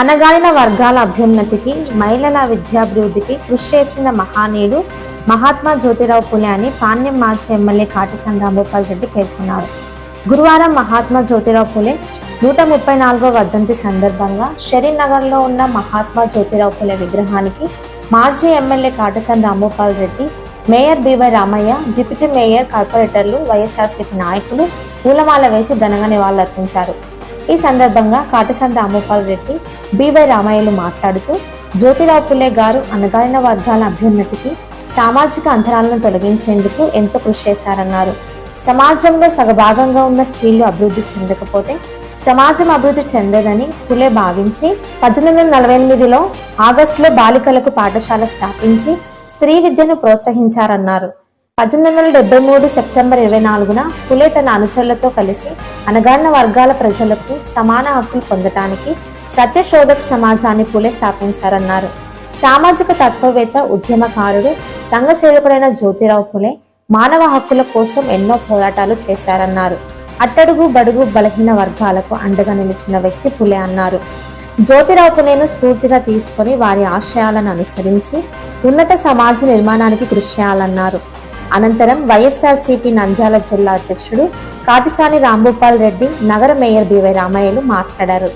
అనగారిన వర్గాల అభ్యున్నతికి మహిళల విద్యాభివృద్ధికి కృషి చేసిన మహానీయుడు మహాత్మా జ్యోతిరావు పులే అని పాణ్యం మాజీ ఎమ్మెల్యే కాటసాని రాంభూపాల్ రెడ్డి పేర్కొన్నారు. గురువారం మహాత్మా జ్యోతిరావు పులే నూట ముప్పై నాలుగో వర్ధంతి సందర్భంగా షరీన్ నగర్లో ఉన్న మహాత్మా జ్యోతిరావు పులే విగ్రహానికి మాజీ MLA Katasani Rambhupal Reddy mayor BY Ramaiah deputy mayor కార్పొరేటర్లు వైఎస్ఆర్సీపీ నాయకులు పూలమాల వేసి ఘనంగా నివాళులర్పించారు. ఈ సందర్భంగా కాటసాని రామోపాల్ రెడ్డి బివై రామయ్యలు మాట్లాడుతూ జ్యోతిరావు పుల్లే గారు అనగారిన వర్గాల అభ్యున్నతికి సామాజిక అంతరాలను తొలగించేందుకు ఎంతో కృషి చేశారన్నారు. సమాజంలో సగభాగంగా ఉన్న స్త్రీలు అభివృద్ధి చెందకపోతే సమాజం అభివృద్ధి చెందదని పులే భావించి పద్దెనిమిది వందల నలభై ఎనిమిదిలో ఆగస్టులో బాలికలకు పాఠశాల స్థాపించి స్త్రీ విద్యను ప్రోత్సహించారన్నారు. పద్దెనిమిది వందల డెబ్బై మూడు సెప్టెంబర్ ఇరవై నాలుగున పులే తన అనుచరులతో కలిసి అనగారిన వర్గాల ప్రజలకు సమాన హక్కులు పొందటానికి సత్యశోధక సమాజాన్ని పులే స్థాపించారన్నారు. సామాజిక తత్వవేత్త ఉద్యమకారుడు సంఘ సేవకుడైన జ్యోతిరావు పులే మానవ హక్కుల కోసం ఎన్నో పోరాటాలు చేశారన్నారు. అట్టడుగు బడుగు బలహీన వర్గాలకు అండగా నిలిచిన వ్యక్తి పులే అన్నారు. జ్యోతిరావు పులేను స్ఫూర్తిగా తీసుకొని వారి ఆశయాలను అనుసరించి ఉన్నత సమాజ నిర్మాణానికి కృషి చేయాలన్నారు. అనంతరం వైఎస్ఆర్సీపీ నంద్యాల జిల్లా అధ్యక్షుడు కాటిసాని రాంభూపాల్ రెడ్డి నగర మేయర్ బివై రామయ్యలు మాట్లాడారు.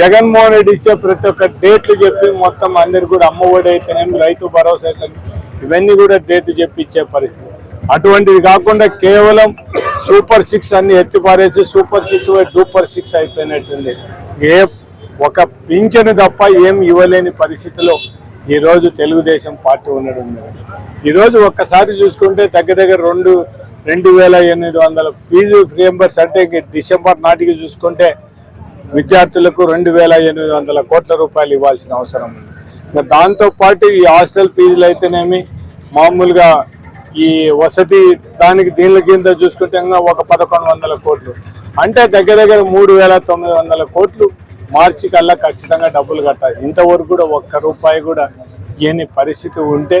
జగన్మోహన్ రెడ్డి ఇచ్చే ప్రతి ఒక్క డేట్లు చెప్పి మొత్తం అందరు కూడా అమ్మ ఒడి అయితేనేమి రైతు భరోసా అయితే ఇవన్నీ కూడా డేట్లు చెప్పి ఇచ్చే పరిస్థితి. అటువంటిది కాకుండా కేవలం సూపర్ సిక్స్ అన్ని ఎత్తిపారేసి సూపర్ సిక్స్ డూపర్ సిక్స్ అయిపోయినట్టుంది. ఏ ఒక పింఛను తప్ప ఏం ఇవ్వలేని పరిస్థితిలో ఈరోజు తెలుగుదేశం పార్టీ ఉండడం ఈరోజు ఒక్కసారి చూసుకుంటే దగ్గర దగ్గర రెండు రెండు వేల ఎనిమిది వందల ఫీజు రియంబర్స్ అంటే డిసెంబర్ నాటికి చూసుకుంటే విద్యార్థులకు రెండు వేల ఎనిమిది వందల కోట్ల రూపాయలు ఇవ్వాల్సిన అవసరం ఉంది. ఇంకా దాంతో పాటు ఈ హాస్టల్ ఫీజులు అయితేనేమి మామూలుగా ఈ వసతి దానికి దీనిల కింద చూసుకుంటే ఒక పదకొండు వందల కోట్లు. అంటే దగ్గర దగ్గర మూడు వేల తొమ్మిది వందల కోట్లు మార్చి కల్లా ఖచ్చితంగా డబ్బులు కట్టాలి. ఇంతవరకు కూడా ఒక్క రూపాయి కూడా ఇయని పరిస్థితి ఉంటే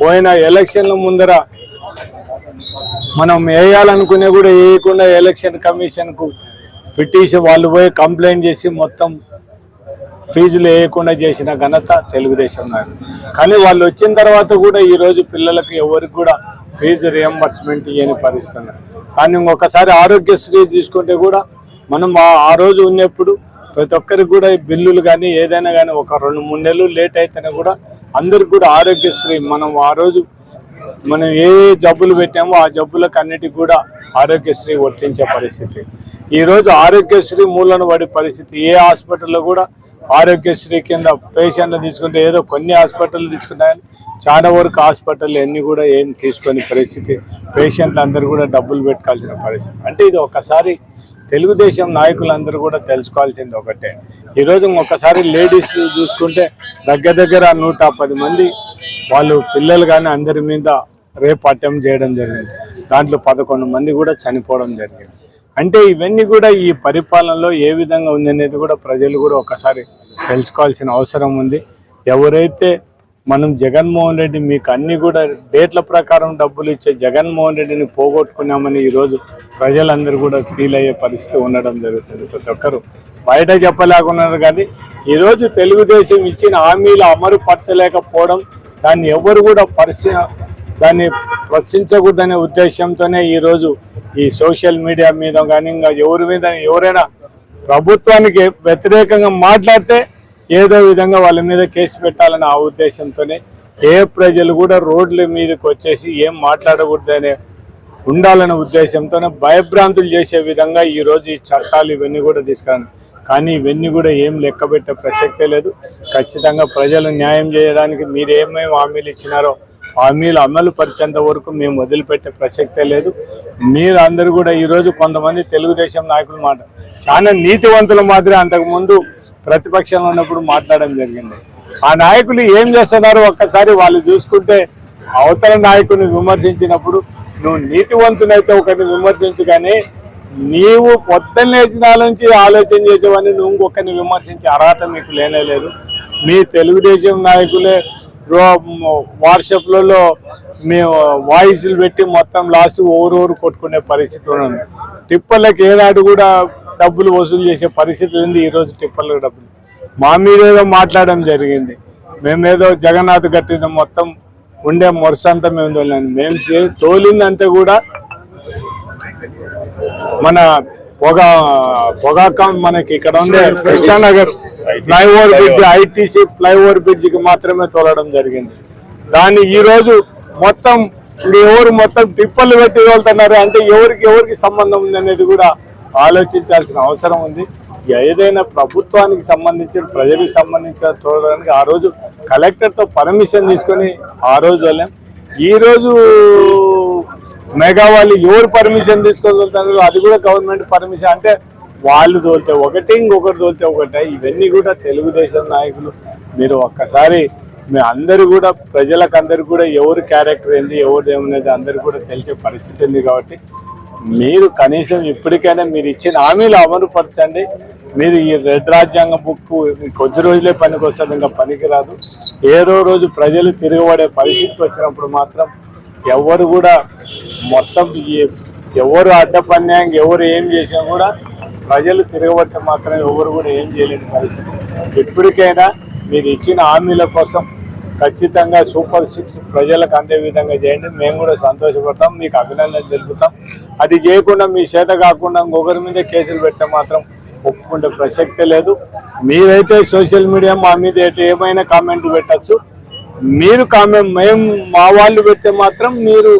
పోయిన ఎలక్షన్ల ముందర మనం వేయాలనుకునే కూడా వేయకుండా ఎలక్షన్ కమిషన్కు పిటిషన్ వాళ్ళు పోయి కంప్లైంట్ చేసి మొత్తం ఫీజులు వేయకుండా చేసిన ఘనత తెలుగుదేశం నాయకులు కానీ వాళ్ళు వచ్చిన తర్వాత కూడా ఈరోజు పిల్లలకు ఎవరికి కూడా ఫీజు రియంబర్స్మెంట్ ఇవ్వని పరిస్థితున్నారు కానీ ఇంకొకసారి ఆరోగ్యశ్రీ తీసుకుంటే కూడా మనం ఆ- రోజు ఉన్నప్పుడు ప్రతి ఒక్కరికి కూడా బిల్లులు కానీ ఏదైనా కానీ ఒక రెండు మూడు నెలలు లేట్ అయితేనే కూడా అందరికి కూడా ఆరోగ్యశ్రీ మనం ఆ రోజు మనం ఏ జబ్బులు పెట్టామో ఆ జబ్బులకు అన్నిటికీ కూడా ఆరోగ్యశ్రీ వర్తించే పరిస్థితి. ఈరోజు ఆరోగ్యశ్రీ మూలన పడే పరిస్థితి ఏ హాస్పిటల్లో కూడా ఆరోగ్యశ్రీ కింద పేషెంట్లు తీసుకుంటే ఏదో కొన్ని హాస్పిటల్ తీసుకున్నాయని చాలా వరకు హాస్పిటల్ అన్ని కూడా ఏం తీసుకొని పరిస్థితి. పేషెంట్లు అందరూ కూడా డబ్బులు పెట్టుకోవాల్సిన పరిస్థితి. అంటే ఇది ఒకసారి తెలుగుదేశం నాయకులందరూ కూడా తెలుసుకోవాల్సింది ఒకటే. ఈరోజు ఒకసారి లేడీస్ చూసుకుంటే దగ్గర దగ్గర నూట పది మంది వాళ్ళు పిల్లలు కానీ అందరి మీద రేపు అటెంప్ట్ చేయడం జరిగింది. దాంట్లో పదకొండు మంది కూడా చనిపోవడం జరిగింది. అంటే ఇవన్నీ కూడా ఈ పరిపాలనలో ఏ విధంగా ఉంది అనేది కూడా ప్రజలు కూడా ఒకసారి తెలుసుకోవాల్సిన అవసరం ఉంది. ఎవరైతే మనం జగన్మోహన్ రెడ్డి మీకు అన్ని కూడా డేట్ల ప్రకారం డబ్బులు ఇచ్చే జగన్మోహన్ రెడ్డిని పోగొట్టుకున్నామని ఈరోజు ప్రజలందరూ కూడా ఫీల్ అయ్యే పరిస్థితి ఉండడం జరుగుతుంది. ప్రతి ఒక్కరు బయట చెప్పలేకున్నారు కానీ ఈరోజు తెలుగుదేశం ఇచ్చిన హామీలు అమలు పరచలేకపోవడం దాన్ని ఎవరు కూడా పరిశీ దాన్ని ప్రశ్నించకూడదనే ఉద్దేశంతోనే ఈరోజు ఈ సోషల్ మీడియా మీద కానీ ఇంకా ఎవరి మీద ఎవరైనా ప్రభుత్వానికి వ్యతిరేకంగా మాట్లాడితే ఏదో విధంగా వాళ్ళ మీద కేసు పెట్టాలని ఆ ఉద్దేశంతోనే ఏ ప్రజలు కూడా రోడ్ల మీదకి వచ్చేసి ఏం మాట్లాడకూడదనే ఉండాలనే ఉద్దేశంతోనే భయభ్రాంతులు చేసే విధంగా ఈరోజు ఈ చట్టాలు ఇవన్నీ కూడా తీసుకురాను. కానీ ఇవన్నీ కూడా ఏం లెక్క పెట్టే ప్రసక్తే లేదు. ఖచ్చితంగా ప్రజలు న్యాయం చేయడానికి మీరు ఏమేమి హామీలు ఇచ్చినారో హామీలు అమలు పరిచేంత వరకు మేము వదిలిపెట్టే ప్రసక్తే లేదు. మీరు అందరూ కూడా ఈరోజు కొంతమంది తెలుగుదేశం నాయకులు మాట చాలా నీతివంతులు మాదిరి అంతకుముందు ప్రతిపక్షంలో ఉన్నప్పుడు మాట్లాడడం జరిగింది. ఆ నాయకులు ఏం చేస్తున్నారు ఒక్కసారి వాళ్ళు చూసుకుంటే అవతల నాయకుని విమర్శించినప్పుడు నువ్వు నీతివంతునైతే ఒకరిని విమర్శించు కానీ నీవు పొద్దున్నేసిన నుంచి ఆలోచన చేసేవని నువ్వు ఇంకొకరిని విమర్శించే అర్హత మీకు లేనే లేదు. మీ తెలుగుదేశం నాయకులే వాట్సాప్లలో మేము వాయిస్లు పెట్టి మొత్తం లాస్ట్ ఓవర్ ఓవర్ కొట్టుకునే పరిస్థితి ఉంది టిప్పర్లకు ఏనాడు కూడా డబ్బులు వసూలు చేసే పరిస్థితి ఉంది ఈరోజు టిప్పర్లకు డబ్బులు. మా మీద ఏదో మాట్లాడడం జరిగింది. మేమేదో జగన్నాథ్ కట్టిన మొత్తం ఉండే మొరసంతా మేము తోలినాం. మేము తోలిందంతా కూడా మన పొగా పొగాక మనకి ఇక్కడ ఉండే Krishnanagar flyover bridge ITC flyover బ్రిడ్జ్కి మాత్రమే తోలడం జరిగింది. దాన్ని ఈ రోజు మొత్తం ఇప్పుడు ఎవరు మొత్తం టిప్పలు పెట్టి తోలుతున్నారు. అంటే ఎవరికి ఎవరికి సంబంధం ఉంది అనేది కూడా ఆలోచించాల్సిన అవసరం ఉంది. ఏదైనా ప్రభుత్వానికి సంబంధించిన ప్రజలకు సంబంధించిన తోలడానికి ఆ రోజు కలెక్టర్తో పర్మిషన్ తీసుకొని ఆ రోజు వెళ్ళాం. ఈ రోజు మెగా వాళ్ళు ఎవరు పర్మిషన్ తీసుకోగలుగుతారు అది కూడా గవర్నమెంట్ పర్మిషన్. అంటే వాళ్ళు తోలితే ఒకటి ఇంకొకటి తోలితే ఒకటే. ఇవన్నీ కూడా తెలుగుదేశం నాయకులు. మీరు ఒక్కసారి మీ అందరూ కూడా ప్రజలకు అందరు కూడా ఎవరు క్యారెక్టర్ ఏంది ఎవరు ఏమనేది అందరు కూడా తెలిసే పరిస్థితి ఉంది కాబట్టి మీరు కనీసం ఇప్పటికైనా మీరు ఇచ్చిన హామీలు అమలుపరచండి. మీరు ఈ రెడ్ రాజ్యాంగ బుక్ కొద్ది రోజులే పనికి వస్తుంది ఇంకా పనికిరాదు ఏదో రోజు ప్రజలు తిరగబడే పరిస్థితి వచ్చినప్పుడు మాత్రం ఎవరు కూడా మొత్తం ఎవరు అడ్డపన్యాయం ఎవరు ఏం చేసినా కూడా ప్రజలు తిరగబట్ట మాత్రం ఎవరు కూడా ఏం చేయలేని పరిస్థితి. ఇప్పటికైనా మీరు ఇచ్చిన హామీల కోసం ఖచ్చితంగా సూపర్ సిక్స్ ప్రజలకు అందే విధంగా చేయండి. మేము కూడా సంతోషపడతాం మీకు అభినందనలు తెలుపుతాం. అది చేయకుండా మీ చేత కాకుండా ఇంకొకరి మీద కేసులు పెడితే మాత్రం ఒప్పుకుంటే ప్రసక్తే లేదు. మీరైతే సోషల్ మీడియా మా మీద అయితే ఏమైనా కామెంట్ పెట్టచ్చు. మీరు కామెంట్ మేము మా వాళ్ళు పెడితే మాత్రం మీరు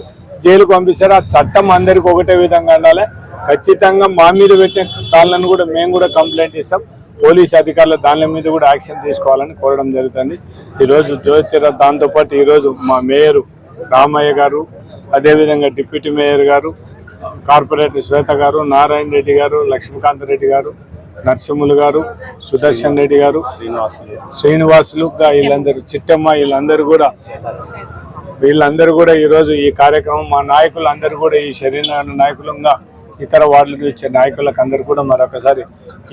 జైలుకు పంపిస్తారు. ఆ చట్టం అందరికి ఒకటే విధంగా ఉండాలి. ఖచ్చితంగా మా మీద పెట్టిన దానిలను కూడా మేము కూడా కంప్లైంట్ ఇస్తాం. పోలీస్ అధికారులు దాని మీద కూడా యాక్షన్ తీసుకోవాలని కోరడం జరుగుతుంది. ఈరోజు జ్యోతిర దాంతోపాటు ఈరోజు మా మేయరు రామయ్య గారు అదేవిధంగా deputy mayor garu corporator Swetha garu Narayana Reddy గారు లక్ష్మీకాంత్ రెడ్డి గారు నరసింహులు గారు సుదర్శన్ రెడ్డి గారు శ్రీనివాసులు శ్రీనివాసులు వీళ్ళందరూ చిట్టమ్మ వీళ్ళందరూ కూడా వీళ్ళందరూ కూడా ఈరోజు ఈ కార్యక్రమం మా నాయకులు అందరూ కూడా ఈ శరీర నాయకులంగా ఇతర వార్డులకు ఇచ్చే నాయకులకు అందరూ కూడా మరొకసారి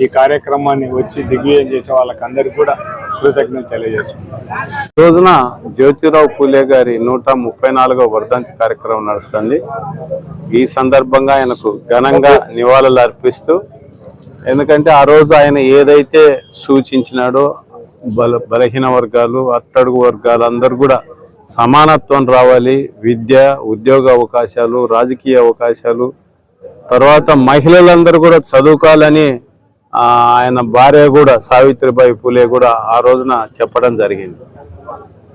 ఈ కార్యక్రమాన్ని వచ్చి దిగ్విజయం చేసే వాళ్ళకందరికీ కూడా కృతజ్ఞతలు తెలియజేస్తున్నాం ఈ రోజున జ్యోతిరావు పూలే గారి నూట ముప్పై నాలుగవ వర్ధంతి కార్యక్రమం నడుస్తుంది. ఈ సందర్భంగా ఆయనకు ఘనంగా నివాళులు అర్పిస్తూ ఎందుకంటే ఆ రోజు ఆయన ఏదైతే సూచించినాడో బల బలహీన వర్గాలు అట్టడుగు వర్గాలు అందరూ కూడా సమానత్వం రావాలి. విద్య ఉద్యోగ అవకాశాలు రాజకీయ అవకాశాలు తర్వాత మహిళలందరూ కూడా చదువుకోవాలని ఆయన భార్య కూడా సావిత్రిబాయి పూలే కూడా ఆ రోజున చెప్పడం జరిగింది.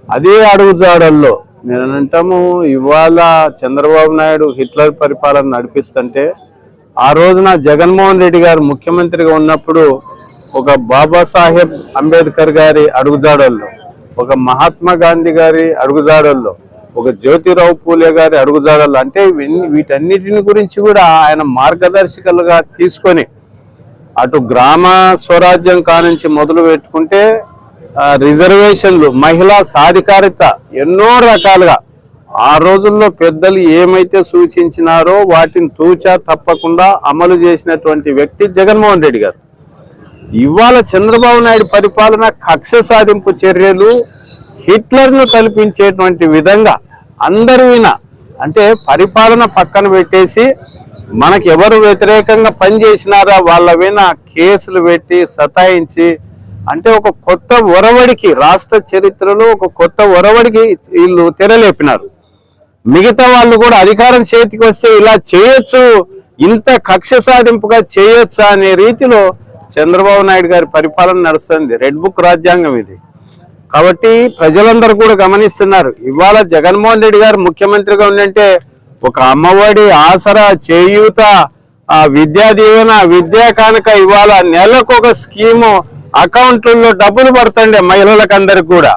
అదే అడుగుజాడల్లో నేనంటాము ఇవాళ చంద్రబాబు నాయుడు హిట్లర్ పరిపాలన నడిపిస్తుంటే ఆ రోజున జగన్మోహన్ రెడ్డి గారు ముఖ్యమంత్రిగా ఉన్నప్పుడు ఒక బాబాసాహెబ్ అంబేద్కర్ గారి అడుగుజాడల్లో ఒక మహాత్మా గాంధీ గారి అడుగుజాడల్లో ఒక జ్యోతిరావు పూలే గారి అడుగుజాడలు అంటే వీటన్నిటిని గురించి కూడా ఆయన మార్గదర్శకాలుగా తీసుకొని అటు గ్రామ స్వరాజ్యం కానుంచి మొదలు పెట్టుకుంటే రిజర్వేషన్లు మహిళా సాధికారిత ఎన్నో రకాలుగా ఆ రోజుల్లో పెద్దలు ఏమైతే సూచించినారో వాటిని తూచా తప్పకుండా అమలు చేసినటువంటి వ్యక్తి జగన్మోహన్ రెడ్డి గారు. ఇవాళ చంద్రబాబు నాయుడు పరిపాలన కక్ష సాధింపు చర్యలు హిట్లర్ను తలపించేటువంటి విధంగా అందరూ విన అంటే పరిపాలన పక్కన పెట్టేసి మనకి ఎవరు వ్యతిరేకంగా పనిచేసినారా వాళ్ళ విన కేసులు పెట్టి సతాయించి అంటే ఒక కొత్త ఒరవడికి రాష్ట్ర చరిత్రలో ఒక కొత్త ఒరవడికి వీళ్ళు తెరలేపినారు. మిగతా వాళ్ళు కూడా అధికారం చేతికి వస్తే ఇలా చేయొచ్చు ఇంత కక్ష సాధింపుగా చేయొచ్చా అనే రీతిలో చంద్రబాబు నాయుడు గారి పరిపాలన నడుస్తుంది. రెడ్ బుక్ రాజ్యాంగం ఇది. కాబట్టి ప్రజలందరూ కూడా గమనిస్తున్నారు. ఇవాళ జగన్మోహన్ రెడ్డి గారు ముఖ్యమంత్రిగా ఉందంటే ఒక అమ్మఒడి ఆసరా చేయూత ఆ విద్యా దీవెన విద్యా కానుక ఇవాళ నెలకు ఒక స్కీము అకౌంట్లలో డబ్బులు పడుతుండే మహిళలకందరికి కూడా.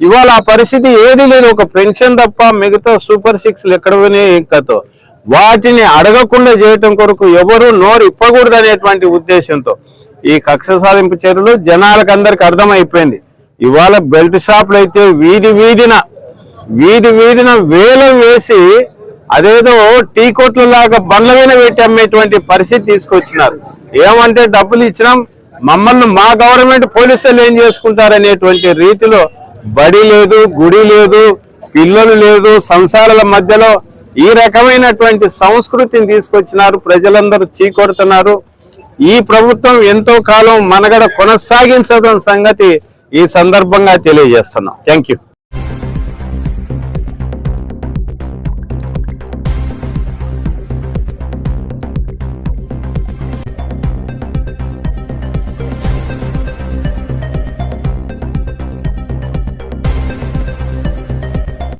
ఇవాళ ఆ పరిస్థితి ఏది లేదు. ఒక పెన్షన్ తప్ప మిగతా సూపర్ సిక్స్ ఎక్కడ ఇంకతో వాటిని అడగకుండా చేయటం కొరకు ఎవరు నోరు ఇప్పకూడదు అనేటువంటి ఉద్దేశంతో ఈ కక్ష సాధింపు చర్యలు జనాలకు అందరికి అర్థమైపోయింది. ఇవాళ బెల్ట్ షాపులు అయితే వీధి వీధిన వీధి వీధిన వేలం వేసి అదేదో టీ కొట్ల లాగా బండ్ల మీద పెట్టి అమ్మేటువంటి పరిస్థితి తీసుకొచ్చినారు. ఏమంటే డబ్బులు ఇచ్చినాం మమ్మల్ని మా గవర్నమెంట్ పోలీసులు ఏం చేసుకుంటారనేటువంటి రీతిలో బడి లేదు గుడి లేదు పిల్లలు లేదు సంసారాల మధ్యలో ఈ రకమైనటువంటి సంస్కృతిని తీసుకొచ్చినారు ప్రజలందరూ చీకొడుతున్నారు. ఈ ప్రభుత్వం ఎంతో కాలం మనగడ కొనసాగించడం సంగతి ఈ సందర్భంగా తెలియజేస్తున్నాం. Thank you